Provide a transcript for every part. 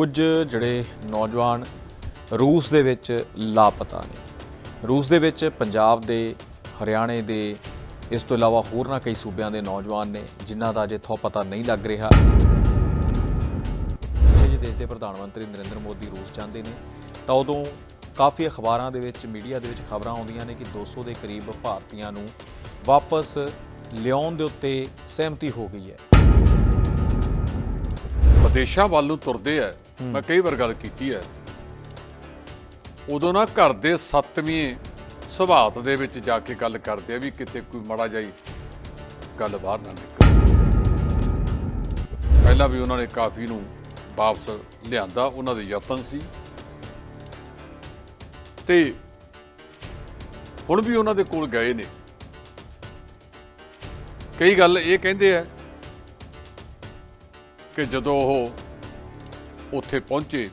ਕੁਝ ਜਿਹੜੇ ਨੌਜਵਾਨ ਰੂਸ ਦੇ ਵਿੱਚ ਲਾਪਤਾ ਨੇ। ਰੂਸ ਦੇ ਵਿੱਚ ਪੰਜਾਬ ਦੇ, ਹਰਿਆਣੇ ਦੇ, ਇਸ ਤੋਂ ਇਲਾਵਾ ਹੋਰਨਾਂ ਕਈ ਸੂਬਿਆਂ ਦੇ ਨੌਜਵਾਨ ਨੇ ਜਿਨ੍ਹਾਂ ਦਾ ਅਜੇ ਥੋ ਪਤਾ ਨਹੀਂ ਲੱਗ ਰਿਹਾ। ਪਿੱਛੇ ਜੇ ਦੇਸ਼ ਦੇ ਪ੍ਰਧਾਨ ਮੰਤਰੀ ਨਰਿੰਦਰ ਮੋਦੀ ਰੂਸ ਜਾਂਦੇ ਨੇ, ਤਾਂ ਉਦੋਂ ਕਾਫੀ ਅਖਬਾਰਾਂ ਦੇ ਵਿੱਚ, ਮੀਡੀਆ ਦੇ ਵਿੱਚ ਖਬਰਾਂ ਆਉਂਦੀਆਂ ਨੇ ਕਿ 200 ਦੇ ਕਰੀਬ ਭਾਰਤੀਆਂ ਨੂੰ ਵਾਪਸ ਲਿਆਉਣ ਦੇ ਉੱਤੇ ਸਹਿਮਤੀ ਹੋ ਗਈ ਹੈ। ਵਿਦੇਸ਼ਾਂ ਵੱਲ ਨੂੰ ਤੁਰਦੇ ਐ ਮੈਂ ਕਈ ਵਾਰ ਗੱਲ ਕੀਤੀ ਐ ਉਦੋਂ ਨਾ ਘਰ ਦੇ ਸੱਤਵੀਂ ਸੁਭਾਤ ਦੇ ਵਿੱਚ ਜਾ ਕੇ ਗੱਲ ਕਰਦੇ ਆ ਵੀ ਕਿਤੇ ਕੋਈ ਮੜਾ ਜਾਈ ਗੱਲ ਬਾਹਰ ਨਾ ਨਿਕਲੇ। ਪਹਿਲਾਂ ਵੀ ਉਹਨਾਂ ਨੇ ਕਾਫੀ ਨੂੰ ਵਾਪਸ ਲਿਆਂਦਾ ਉਹਨਾਂ ਦੇ ਯਤਨ ਸੀ। ਤੇ ਹੁਣ ਵੀ ਉਹਨਾਂ ਦੇ ਕੋਲ ਗਏ ਨੇ। ਕਈ ਗੱਲ ਇਹ ਕਹਿੰਦੇ ਆ ਕਿ ਜਦੋਂ ਉਹ ਉੱਥੇ ਪਹੁੰਚੇ,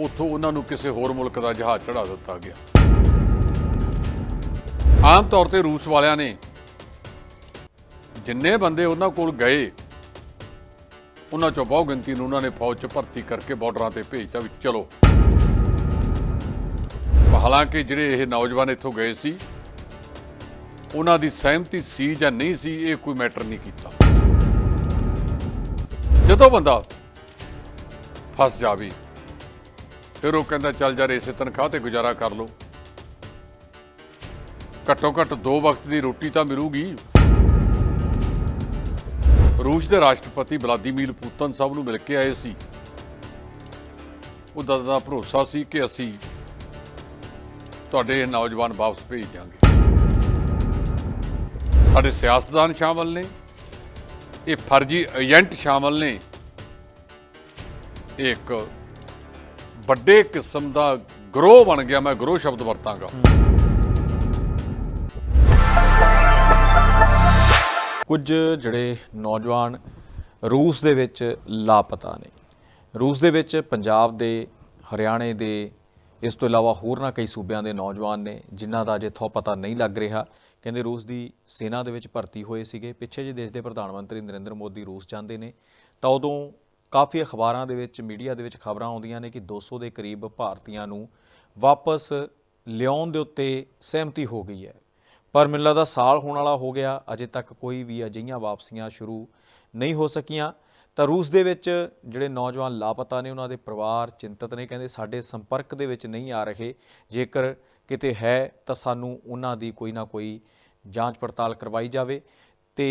ਉੱਥੋਂ ਉਹਨਾਂ ਨੂੰ ਕਿਸੇ ਹੋਰ ਮੁਲਕ ਦਾ ਜਹਾਜ਼ ਚੜਾ ਦਿੱਤਾ ਗਿਆ। ਆਮ ਤੌਰ ਤੇ ਰੂਸ ਵਾਲਿਆਂ ਨੇ ਜਿੰਨੇ ਬੰਦੇ ਉਹਨਾਂ ਕੋਲ ਗਏ, ਉਹਨਾਂ ਚੋਂ ਬਹੁ ਗਿਣਤੀ ਨੂੰ ਉਹਨਾਂ ਨੇ ਫੌਜ 'ਚ ਭਰਤੀ ਕਰਕੇ ਬਾਰਡਰਾਂ ਤੇ ਭੇਜਤਾ ਵੀ ਚਲੋ। ਹਾਲਾਂਕਿ ਜਿਹੜੇ ਇਹ ਨੌਜਵਾਨ ਇੱਥੋਂ ਗਏ ਸੀ, ਉਹਨਾਂ ਦੀ ਸਹਿਮਤੀ ਸੀ ਜਾਂ ਨਹੀਂ ਸੀ, ਇਹ ਕੋਈ ਮੈਟਰ ਨਹੀਂ ਕੀਤਾ। ਜਦੋਂ ਬੰਦਾ ਫਸ ਜਾਵੇ, ਫਿਰ ਉਹ ਕਹਿੰਦਾ, ਚੱਲ ਯਾਰ, ਇਸੇ ਤਨਖਾਹ ਤੇ ਗੁਜ਼ਾਰਾ ਕਰ ਲਓ। ਘੱਟੋ ਘੱਟ ਦੋ ਵਕਤ ਦੀ ਰੋਟੀ ਤਾਂ ਮਿਲੂਗੀ। ਰੂਸ ਦੇ ਰਾਸ਼ਟਰਪਤੀ ਵਲਾਦੀਮੀਰ ਪੁਤਨ ਸਭ ਨੂੰ ਮਿਲ ਕੇ ਆਏ ਸੀ। ਉਹ ਦਾ ਭਰੋਸਾ ਸੀ ਕਿ ਅਸੀਂ ਤੁਹਾਡੇ ਨੌਜਵਾਨ ਵਾਪਸ ਭੇਜ ਦਿਆਂਗੇ। ਸਾਡੇ ਸਿਆਸਤਦਾਨ ਸ਼ਾਮਲ ਨੇ। ਇਹ ਫਰਜ਼ੀ ਏਜੰਟ ਸ਼ਾਮਲ ਨੇ। ਇਹ ਇੱਕ ਵੱਡੇ ਕਿਸਮ ਦਾ ਗਰੋਹ ਬਣ ਗਿਆ, ਮੈਂ ਗਰੋਹ ਸ਼ਬਦ ਵਰਤਾਂਗਾ। ਕੁਝ ਜਿਹੜੇ ਨੌਜਵਾਨ ਰੂਸ ਦੇ ਵਿੱਚ ਲਾਪਤਾ ਨੇ। ਰੂਸ ਦੇ ਵਿੱਚ ਪੰਜਾਬ ਦੇ, ਹਰਿਆਣੇ ਦੇ, ਇਸ ਤੋਂ ਇਲਾਵਾ ਹੋਰਨਾਂ ਕਈ ਸੂਬਿਆਂ ਦੇ ਨੌਜਵਾਨ ਨੇ, ਜਿਨ੍ਹਾਂ ਦਾ ਅਜੇ ਥੋ ਪਤਾ ਨਹੀਂ ਲੱਗ ਰਿਹਾ। ਕਹਿੰਦੇ ਰੂਸ ਦੀ ਸੈਨਾ ਦੇ ਵਿੱਚ ਭਰਤੀ ਹੋਏ ਸੀਗੇ। ਪਿੱਛੇ ਜੇ ਦੇਸ਼ ਦੇ ਪ੍ਰਧਾਨ ਮੰਤਰੀ ਨਰਿੰਦਰ ਮੋਦੀ ਰੂਸ ਜਾਂਦੇ ਨੇ। ਤਾਂ ਉਦੋਂ ਕਾਫੀ ਅਖਬਾਰਾਂ ਦੇ ਵਿੱਚ, ਮੀਡੀਆ ਦੇ ਵਿੱਚ ਖਬਰਾਂ ਆਉਂਦੀਆਂ ਨੇ ਕਿ 200 ਦੇ ਕਰੀਬ ਭਾਰਤੀਆਂ ਨੂੰ ਵਾਪਸ ਲਿਆਉਣ ਦੇ ਉੱਤੇ ਸਹਿਮਤੀ ਹੋ ਗਈ ਹੈ। ਪਰ ਮੈਨੂੰ ਲੱਗਦਾ ਸਾਲ ਹੋਣ ਵਾਲਾ ਹੋ ਗਿਆ, ਅਜੇ ਤੱਕ ਕੋਈ ਵੀ ਅਜਿਹੀਆਂ ਵਾਪਸੀਆਂ ਸ਼ੁਰੂ ਨਹੀਂ ਹੋ ਸਕੀਆਂ। ਤਾਂ ਰੂਸ ਦੇ ਵਿੱਚ ਜਿਹੜੇ ਨੌਜਵਾਨ ਲਾਪਤਾ ਨੇ, ਉਹਨਾਂ ਦੇ ਪਰਿਵਾਰ ਚਿੰਤਤ ਨੇ, ਕਹਿੰਦੇ ਸਾਡੇ ਸੰਪਰਕ ਦੇ ਵਿੱਚ ਨਹੀਂ ਆ ਰਹੇ। ਜੇਕਰ ਕਿਤੇ ਹੈ ਤਾਂ ਸਾਨੂੰ ਉਹਨਾਂ ਦੀ ਕੋਈ ਨਾ ਕੋਈ ਜਾਂਚ ਪੜਤਾਲ ਕਰਵਾਈ ਜਾਵੇ। ਤੇ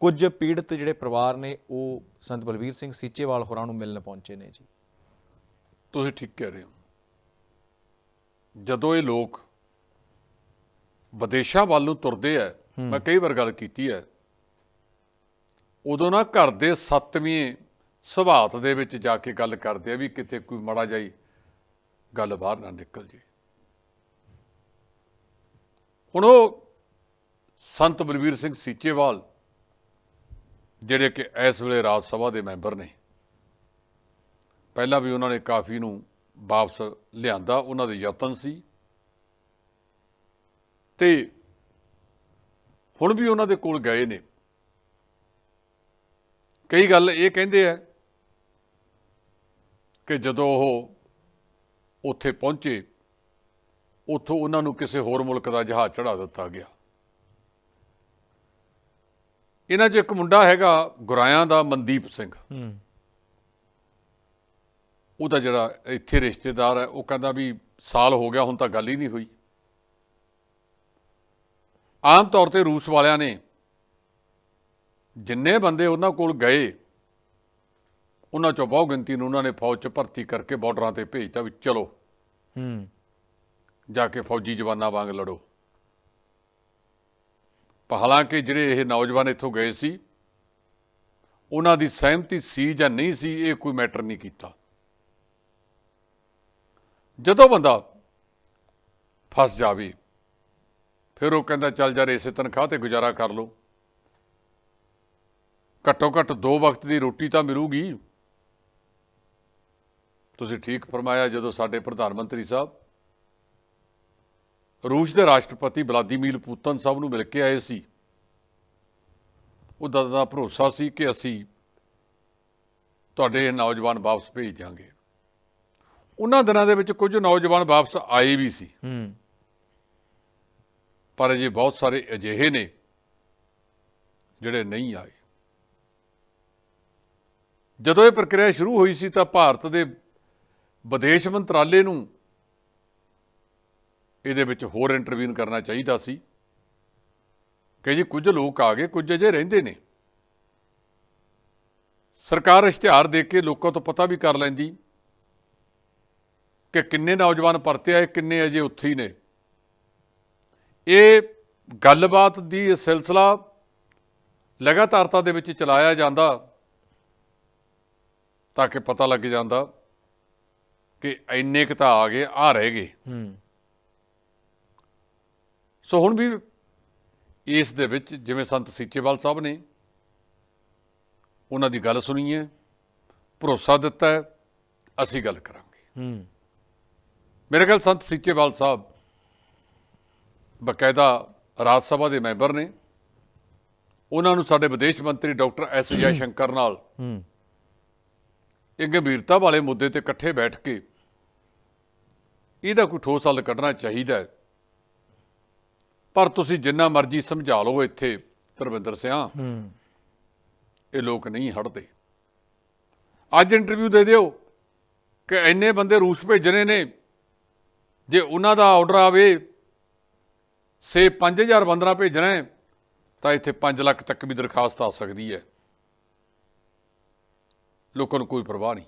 ਕੁਝ ਪੀੜਤ ਜਿਹੜੇ ਪਰਿਵਾਰ ਨੇ ਉਹ ਸੰਤ ਬਲਵੀਰ ਸਿੰਘ ਸੀਚੇਵਾਲ ਹੋਰਾਂ ਨੂੰ ਮਿਲਣ ਪਹੁੰਚੇ ਨੇ ਜੀ। ਤੁਸੀਂ ਠੀਕ ਕਹਿ ਰਹੇ ਹੋ। ਜਦੋਂ ਇਹ ਲੋਕ ਵਿਦੇਸ਼ਾਂ ਵੱਲ ਨੂੰ ਤੁਰਦੇ ਐ ਮੈਂ ਕਈ ਵਾਰ ਗੱਲ ਕੀਤੀ ਐ ਉਦੋਂ ਨਾ ਘਰ ਦੇ ਸੱਤਵੀਂ ਸੁਭਾਤ ਦੇ ਵਿੱਚ ਜਾ ਕੇ ਗੱਲ ਕਰਦੇ ਆ ਵੀ ਕਿਤੇ ਕੋਈ ਮੜਾ ਜਾਈ ਗੱਲ ਬਾਹਰ ਨਾ ਨਿਕਲ ਜੇ। ਹੁਣ ਉਹ ਸੰਤ ਬਲਵੀਰ ਸਿੰਘ ਸੀਚੇਵਾਲ, ਜਿਹੜੇ ਕਿ ਇਸ ਵੇਲੇ ਰਾਜ ਸਭਾ ਦੇ ਮੈਂਬਰ ਨੇ, ਪਹਿਲਾਂ ਵੀ ਉਹਨਾਂ ਨੇ ਕਾਫੀ ਨੂੰ ਵਾਪਸ ਲਿਆਂਦਾ, ਉਹਨਾਂ ਦੇ ਯਤਨ ਸੀ। ਤੇ ਹੁਣ ਵੀ ਉਹਨਾਂ ਦੇ ਕੋਲ ਗਏ ਨੇ। ਕਈ ਗੱਲ ਇਹ ਕਹਿੰਦੇ ਆ ਕਿ ਜਦੋਂ ਉਹ ਉੱਥੇ ਪਹੁੰਚੇ ਉੱਥੋਂ ਉਹਨਾਂ ਨੂੰ ਕਿਸੇ ਹੋਰ ਮੁਲਕ ਦਾ ਜਹਾਜ਼ ਚੜਾ ਦਿੱਤਾ ਗਿਆ। ਇਹਨਾਂ 'ਚ ਇੱਕ ਮੁੰਡਾ ਹੈਗਾ ਗੁਰਾਇਆਂ ਦਾ ਮਨਦੀਪ ਸਿੰਘ। ਹੂੰ। ਉਹਦਾ ਜਿਹੜਾ ਇੱਥੇ ਰਿਸ਼ਤੇਦਾਰ ਹੈ ਉਹ ਕਹਿੰਦਾ ਵੀ ਸਾਲ ਹੋ ਗਿਆ ਹੁਣ ਤਾਂ ਗੱਲ ਹੀ ਨਹੀਂ ਹੋਈ। ਆਮ ਤੌਰ ਤੇ ਰੂਸ ਵਾਲਿਆਂ ਨੇ ਜਿੰਨੇ ਬੰਦੇ ਉਹਨਾਂ ਕੋਲ ਗਏ ਉਹਨਾਂ ਚੋਂ ਬਹੁ ਗਿਣਤੀ ਨੂੰ ਉਹਨਾਂ ਨੇ ਫੌਜ 'ਚ ਭਰਤੀ ਕਰਕੇ ਬਾਰਡਰਾਂ ਤੇ ਭੇਜਤਾ ਵੀ ਚਲੋ। ਹੂੰ। ਜਾ ਕੇ ਫੌਜੀ ਜਵਾਨਾਂ ਵਾਂਗ ਲੜੋ। ਹਾਲਾਂਕਿ ਜਿਹੜੇ ਇਹ ਨੌਜਵਾਨ ਇੱਥੋਂ ਗਏ ਸੀ, ਉਹਨਾਂ ਦੀ ਸਹਿਮਤੀ ਸੀ ਜਾਂ ਨਹੀਂ ਸੀ, ਇਹ ਕੋਈ ਮੈਟਰ ਨਹੀਂ ਕੀਤਾ। ਜਦੋਂ ਬੰਦਾ ਫਸ ਜਾਵੇ, ਫਿਰ ਉਹ ਕਹਿੰਦਾ, ਚੱਲ ਜਾ ਇਸੇ ਤਨਖਾਹ ਤੇ ਗੁਜ਼ਾਰਾ ਕਰ ਲਓ। ਘੱਟੋ ਘੱਟ ਦੋ ਵਕਤ ਦੀ ਰੋਟੀ ਤਾਂ ਮਿਲੂਗੀ। ਤੁਸੀਂ ਠੀਕ ਫਰਮਾਇਆ ਜਦੋਂ ਸਾਡੇ ਪ੍ਰਧਾਨ ਮੰਤਰੀ ਸਾਹਿਬ ਰੂਸ ਦੇ ਰਾਸ਼ਟਰਪਤੀ ਵਲਾਦੀਮੀਰ ਪੁਤਨ ਸਭ ਨੂੰ ਮਿਲ ਕੇ ਆਏ ਸੀ। ਉਹਦਾ ਦਾ ਭਰੋਸਾ ਸੀ ਕਿ ਅਸੀਂ ਤੁਹਾਡੇ ਨੌਜਵਾਨ ਵਾਪਸ ਭੇਜ ਦਿਆਂਗੇ। ਉਹਨਾਂ ਦਿਨਾਂ ਦੇ ਵਿੱਚ ਕੁਝ ਨੌਜਵਾਨ ਵਾਪਸ ਆਏ ਵੀ ਸੀ। ਹੂੰ। ਪਰ ਅਜੇ ਬਹੁਤ ਸਾਰੇ ਅਜਿਹੇ ਨੇ ਜਿਹੜੇ ਨਹੀਂ ਆਏ। ਜਦੋਂ ਇਹ ਪ੍ਰਕਿਰਿਆ ਸ਼ੁਰੂ ਹੋਈ ਸੀ ਤਾਂ ਭਾਰਤ ਦੇ ਵਿਦੇਸ਼ ਮੰਤਰਾਲੇ ਨੂੰ ਇਹਦੇ ਵਿੱਚ ਹੋਰ ਇੰਟਰਵੀਨ ਕਰਨਾ ਚਾਹੀਦਾ ਸੀ। ਕਿ ਜੀ ਕੁਝ ਲੋਕ ਆ ਗਏ, ਕੁਝ ਅਜੇ ਰਹਿੰਦੇ ਨੇ। ਸਰਕਾਰ ਇਸ਼ਤਿਹਾਰ ਦੇ ਕੇ ਲੋਕਾਂ ਤੋਂ ਪਤਾ ਵੀ ਕਰ ਲੈਂਦੀ ਕਿ ਕਿੰਨੇ ਨੌਜਵਾਨ ਪਰਤੇ ਆਏ ਕਿੰਨੇ ਅਜੇ ਉੱਥੇ ਹੀ ਨੇ। ਇਹ ਗੱਲਬਾਤ ਦੀ ਇਹ ਸਿਲਸਿਲਾ ਲਗਾਤਾਰਤਾ ਦੇ ਵਿੱਚ ਚਲਾਇਆ ਜਾਂਦਾ ਤਾਂ ਕਿ ਪਤਾ ਲੱਗ ਜਾਂਦਾ ਕਿ ਇੰਨੇ ਕੁ ਤਾਂ ਆ ਗਏ, ਆ ਰਹਿ ਗਏ। ਹੂੰ। ਸੋ ਹੁਣ ਵੀ ਇਸ ਦੇ ਵਿੱਚ ਜਿਵੇਂ ਸੰਤ ਸੀਚੇਵਾਲ ਸਾਹਿਬ ਨੇ ਉਹਨਾਂ ਦੀ ਗੱਲ ਸੁਣੀ ਹੈ ਭਰੋਸਾ ਦਿੱਤਾ ਹੈ ਅਸੀਂ ਗੱਲ ਕਰਾਂਗੇ। ਹੂੰ। ਮੇਰੇ ਖਿਆਲ ਸੰਤ ਸੀਚੇਵਾਲ ਸਾਹਿਬ ਬਕਾਇਦਾ ਰਾਜ ਸਭਾ ਦੇ ਮੈਂਬਰ ਨੇ। ਉਹਨਾਂ ਨੂੰ ਸਾਡੇ ਵਿਦੇਸ਼ ਮੰਤਰੀ ਡਾਕਟਰ ਐਸ ਜੈ ਸ਼ੰਕਰ ਨਾਲ ਹੂੰ। ਇਹ ਗੰਭੀਰਤਾ ਵਾਲੇ ਮੁੱਦੇ ਤੇ ਇਕੱਠੇ ਬੈਠ ਕੇ ਇਹਦਾ ਕੋਈ ਠੋਸ ਹੱਲ ਕੱਢਣਾ ਚਾਹੀਦਾ ਹੈ। ਪਰ ਤੁਸੀਂ ਜਿੰਨਾ ਮਰਜ਼ੀ ਸਮਝਾ ਲਓ ਇੱਥੇ ਧਰਮਿੰਦਰ ਸਿਆ। ਹੂੰ। ਇਹ ਲੋਕ ਨਹੀਂ ਹਟਦੇ। ਅੱਜ ਇੰਟਰਵਿਊ ਦੇ ਦਿਓ ਕਿ ਇੰਨੇ ਬੰਦੇ ਰੂਸ ਭੇਜਣੇ ਨੇ। ਜੇ ਉਹਨਾਂ ਦਾ ਆਰਡਰ ਆਵੇ ਸੇ 5000 ਬੰਦਰਾ ਭੇਜਣਾ ਹੈ ਤਾਂ ਇੱਥੇ 5 ਲੱਖ ਤੱਕ ਵੀ ਦਰਖਾਸਤ ਆ ਸਕਦੀ ਹੈ। ਲੋਕਾਂ ਨੂੰ ਕੋਈ ਪਰਵਾਹ ਨਹੀਂ।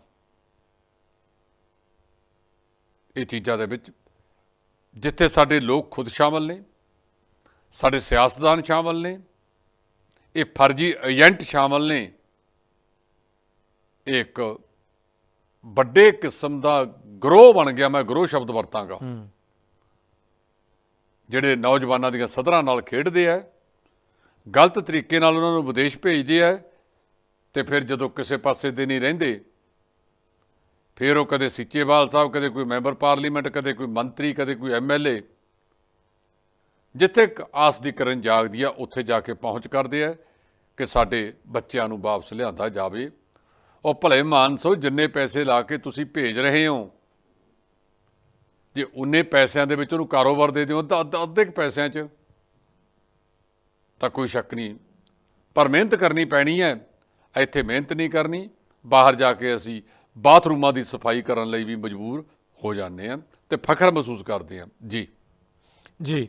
ਇਹ ਚੀਜ਼ਾਂ ਦੇ ਵਿੱਚ ਜਿੱਥੇ ਸਾਡੇ ਲੋਕ ਖੁਦ ਸ਼ਾਮਲ ਨੇ ਸਾਡੇ ਸਿਆਸਤਦਾਨ ਸ਼ਾਮਲ ਨੇ ਇਹ ਫਰਜ਼ੀ ਏਜੰਟ ਸ਼ਾਮਲ ਨੇ ਇੱਕ ਵੱਡੇ ਕਿਸਮ ਦਾ ਗਰੋਹ ਬਣ ਗਿਆ ਮੈਂ ਗਰੋਹ ਸ਼ਬਦ ਵਰਤਾਂਗਾ। ਜਿਹੜੇ ਨੌਜਵਾਨਾਂ ਦੀਆਂ ਸਦਰਾਂ ਨਾਲ ਖੇਡਦੇ ਆ ਗਲਤ ਤਰੀਕੇ ਨਾਲ ਉਹਨਾਂ ਨੂੰ ਵਿਦੇਸ਼ ਭੇਜਦੇ ਆ ਤੇ ਫਿਰ ਜਦੋਂ ਕਿਸੇ ਪਾਸੇ ਦੇ ਨਹੀਂ ਰਹਿੰਦੇ ਫਿਰ ਉਹ ਕਦੇ ਸਿੱਚੇਵਾਲ ਸਾਹਿਬ ਕਦੇ ਕੋਈ ਮੈਂਬਰ ਪਾਰਲੀਮੈਂਟ ਕਦੇ ਕੋਈ ਮੰਤਰੀ ਕਦੇ ਕੋਈ ਐਮਐਲਏ ਜਿੱਥੇ ਇੱਕ ਆਸ ਦੀ ਕਰਨ ਜਾਗਦੀ ਆ, ਉੱਥੇ ਜਾ ਕੇ ਪਹੁੰਚ ਕਰਦੇ ਆ ਕਿ ਸਾਡੇ ਬੱਚਿਆਂ ਨੂੰ ਵਾਪਸ ਲਿਆਂਦਾ ਜਾਵੇ। ਉਹ ਭਲੇ ਮਾਨਸੋ ਜਿੰਨੇ ਪੈਸੇ ਲਾ ਕੇ ਤੁਸੀਂ ਭੇਜ ਰਹੇ ਹੋ, ਜੇ ਉਨੇ ਪੈਸਿਆਂ ਦੇ ਵਿੱਚ ਉਹਨੂੰ ਕਾਰੋਬਾਰ ਦੇ ਦਿਓ ਤਾਂ ਅੱਧ- ਅੱਧੇ ਕੁ ਪੈਸਿਆਂ 'ਚ ਤਾਂ ਕੋਈ ਸ਼ੱਕ ਨਹੀਂ। ਪਰ ਮਿਹਨਤ ਕਰਨੀ ਪੈਣੀ ਹੈ, ਇੱਥੇ ਮਿਹਨਤ ਨਹੀਂ ਕਰਨੀ, ਬਾਹਰ ਜਾ ਕੇ ਅਸੀਂ ਬਾਥਰੂਮਾਂ ਦੀ ਸਫ਼ਾਈ ਕਰਨ ਲਈ ਵੀ ਮਜਬੂਰ ਹੋ ਜਾਂਦੇ ਹਾਂ ਤੇ ਫਖਰ ਮਹਿਸੂਸ ਕਰਦੇ ਹਾਂ। ਜੀ। ਜੀ।